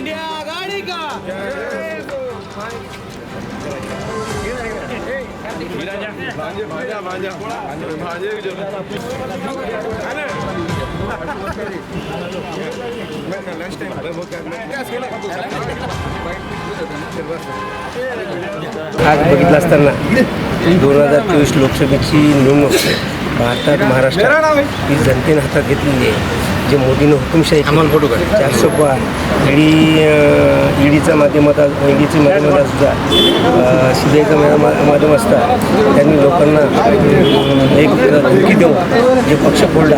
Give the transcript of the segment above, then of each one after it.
India गाड़ी का। आज बघितलं असताना दोन हजार चोवीस लोकसभेची निवडणूक भारतात महाराष्ट्रात ही जनतेने हातात घेतलेली आहे. जे मोदीनं हुकुमशाही फोटो चारशे पार ईडी ईडीच्या माध्यमातून ईडीच्या माध्यमात सुद्धा सी बी आयचा माध्यम असता त्यांनी लोकांना एक धमकी देऊन जे पक्ष फोडला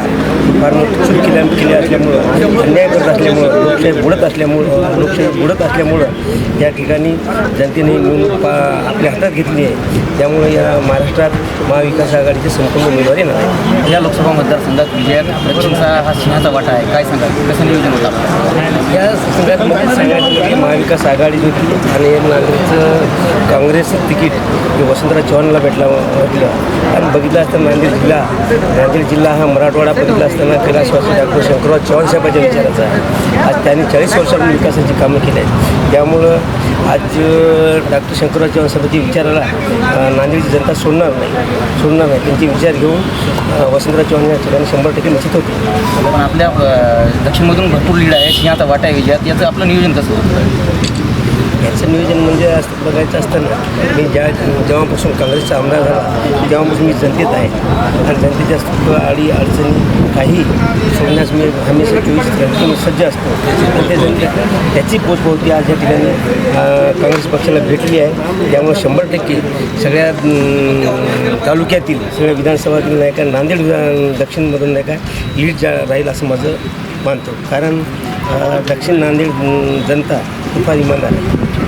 फार मोठी चूक केल्या केली असल्यामुळं अन्याय करत असल्यामुळं लोकशाही बुडत असल्यामुळं लोकशाही बुडत असल्यामुळं या ठिकाणी जनतेने निवडणूक पा आपल्या हातात घेतली आहे. त्यामुळे या महाराष्ट्रात महाविकास आघाडीचे संपूर्ण उमेदवार येणार आहे या लोकसभा मतदारसंघात विजयात दक्षिणचा हा सिंहाचा वाटा आहे. काय सांगा कसं नियोजन होतं? सगळ्यात मोठी महाविकास आघाडी होती आणि नांदेडचं काँग्रेस तिकीट हे वसंतराव चव्हाणला भेटला म्हटलं आणि बघितलं असताना नांदेड जिल्हा. नांदेड जिल्हा हा मराठवाडा बघितला असताना कैलासवासी डॉक्टर शंकरराव चव्हाण साहेबाच्या विचाराचा आहे. आज त्यांनी चाळीस वर्षांनी विकासाची कामं केली आहेत. त्यामुळं आज डॉक्टर शंकरराव चव्हाण साहेबांच्या विचाराला नांदेडची जनता सोडणार नाही. सोडणार नाही. त्यांचे विचार घेऊन वसंतराव चव्हाण या ठिकाणी शंभर टक्के निश्चित होते पण आपल्या दक्षिणमधून भरपूर लीड आहे सिंहाचा वाटा आहे विजयात याचं आपलं नियोजन कसं होतं? नियोजन म्हणजे असं बघायचं असताना मी ज्या जेव्हापासून काँग्रेसचा आमदार झाला तेव्हापासून मी जनतेत आहे. आणि जनतेच्या सुख अडी अडचणी काही सोडण्यास मी हमेशा चोवीस घंटे सज्ज असतो. आणि ते जनते त्याची पोचपावती आज या ठिकाणी काँग्रेस पक्षाला भेटली आहे. त्यामुळे शंभर टक्के सगळ्या तालुक्यातील सगळ्या विधानसभातील नाही का नांदेड दक्षिणमधून नाही का लीड जा राहील असं माझं मानतो. कारण दक्षिण नांदेड जनता खूप इमानदार आहे.